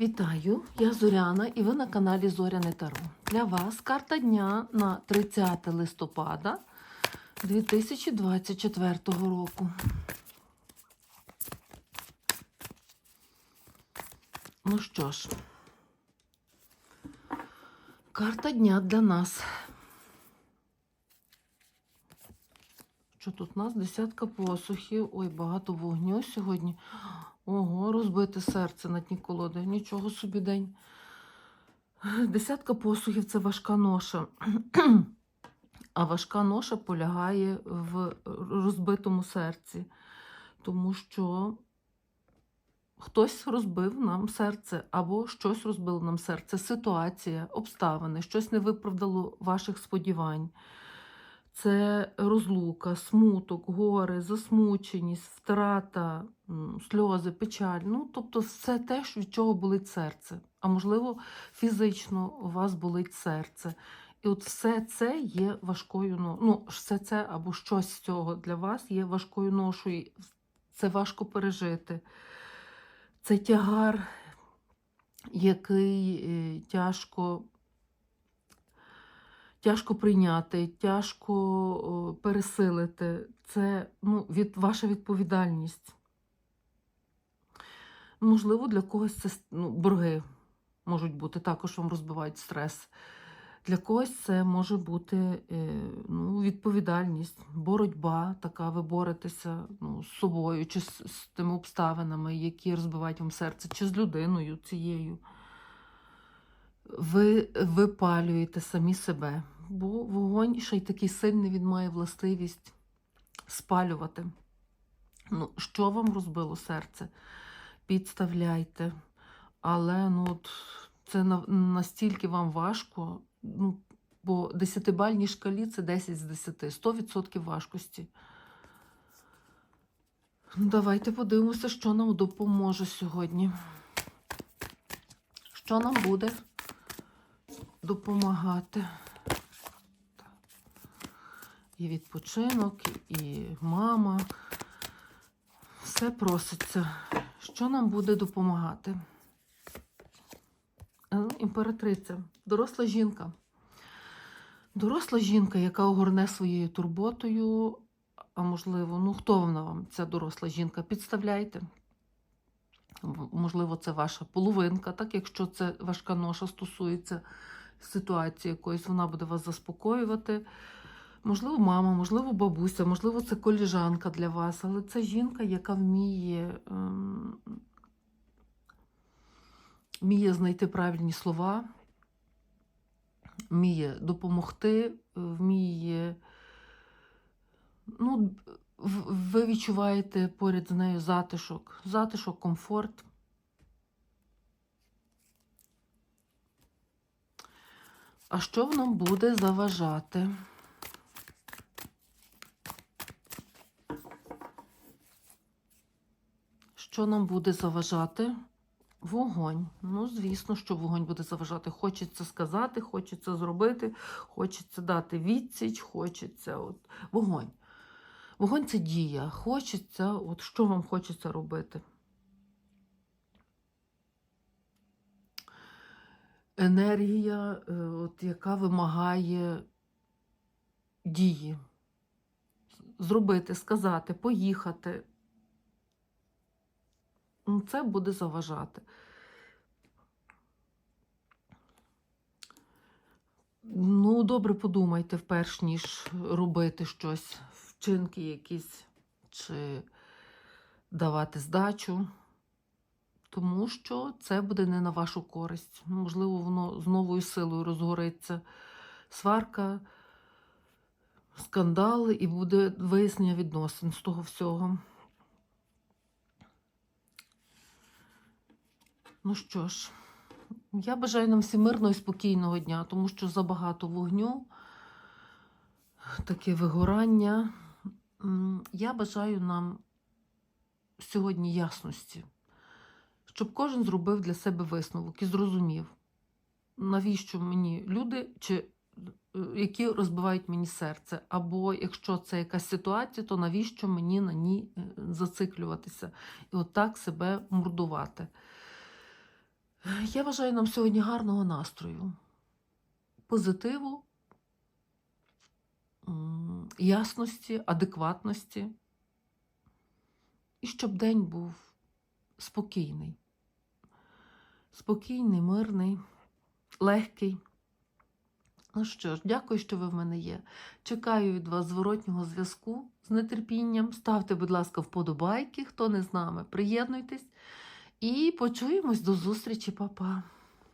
Вітаю, я Зоряна і ви на каналі Зоряне Таро. Для вас карта дня на 30 листопада 2024 року. Ну що ж, карта дня для нас. Що тут у нас? Десятка посухів. Ой, багато вогню сьогодні. Ого, розбите серце на дні колоди. Нічого собі день. Десятка посухів це важка ноша. А важка ноша полягає в розбитому серці, тому що хтось розбив нам серце, або щось розбило нам серце. Ситуація, обставини, щось не виправдало ваших сподівань. Це розлука, смуток, горе, засмученість, втрата, сльози, печаль. Ну, тобто, все те, від чого болить серце. А можливо, фізично у вас болить серце. І от все це є важкою но- Ну, все це або щось з цього для вас є важкою ношою. Це важко пережити. Це тягар, який е, тяжко тяжко прийняти, тяжко пересилити. Це ну, від, ваша відповідальність. Можливо, для когось це ну, борги можуть бути, також вам розбивають стрес. Для когось це може бути е, ну, відповідальність, боротьба, така, ви боретеся ну, з собою, чи з, з тими обставинами, які розбивають вам серце, чи з людиною цією ви випалюєте самі себе, бо вогонь ще й такий сильний, він має властивість спалювати. Ну, що вам розбило серце? Підставляйте. Але ну, от, це настільки вам важко, ну, бо десятибальній шкалі це 10 з 10, 100% важкості. Ну, Давайте подивимося, що нам допоможе сьогодні. Що нам буде допомагати. І відпочинок, і мама. Все проситься. Що нам буде допомагати? Е, Імператриця, доросла жінка. Доросла жінка, яка огорне своєю турботою, а можливо, ну хто вона вам, ця доросла жінка? Підставляйте. Можливо, це ваша половинка, так якщо це важка ноша стосується ситуації якоїсь, вона буде вас заспокоювати. Можливо, мама, можливо, бабуся, можливо, це коліжанка для вас, але це жінка, яка вміє, ем, вміє знайти правильні слова, вміє допомогти, вміє. Ну, ви відчуваєте поряд з нею затишок, затишок, комфорт. А що нам буде заважати? Що нам буде заважати? Вогонь. Ну, звісно, що вогонь буде заважати. Хочеться сказати, хочеться зробити, хочеться дати відсіч, хочеться от вогонь. Вогонь це дія. Хочеться, от що вам хочеться робити? Енергія, е, от, яка вимагає дії. Зробити, сказати, поїхати. Ну, Це буде заважати. Ну, добре подумайте, вперш ніж робити щось, вчинки якісь, чи давати здачу, тому що це буде не на вашу користь. Ну, Можливо, воно з новою силою розгориться. Сварка, скандали, і буде вияснення відносин з того всього. Ну що ж, я бажаю нам всім мирного і спокійного дня, тому що забагато вогню, таке вигорання. Я бажаю нам сьогодні ясності, щоб кожен зробив для себе висновок і зрозумів, навіщо мені люди, чи, е, які розбивають мені серце, або якщо це якась ситуація, то навіщо мені на ній е, зациклюватися і отак себе мордувати. Я бажаю нам сьогодні гарного настрою, позитиву, ясності, адекватності. І щоб день був спокійний. Спокійний, мирний, легкий. Ну що ж, дякую, що ви в мене є. Чекаю від вас зворотнього зв'язку з нетерпінням. Ставте, будь ласка, вподобайки, хто не з нами. Приєднуйтесь і почуємось до зустрічі, Па-па.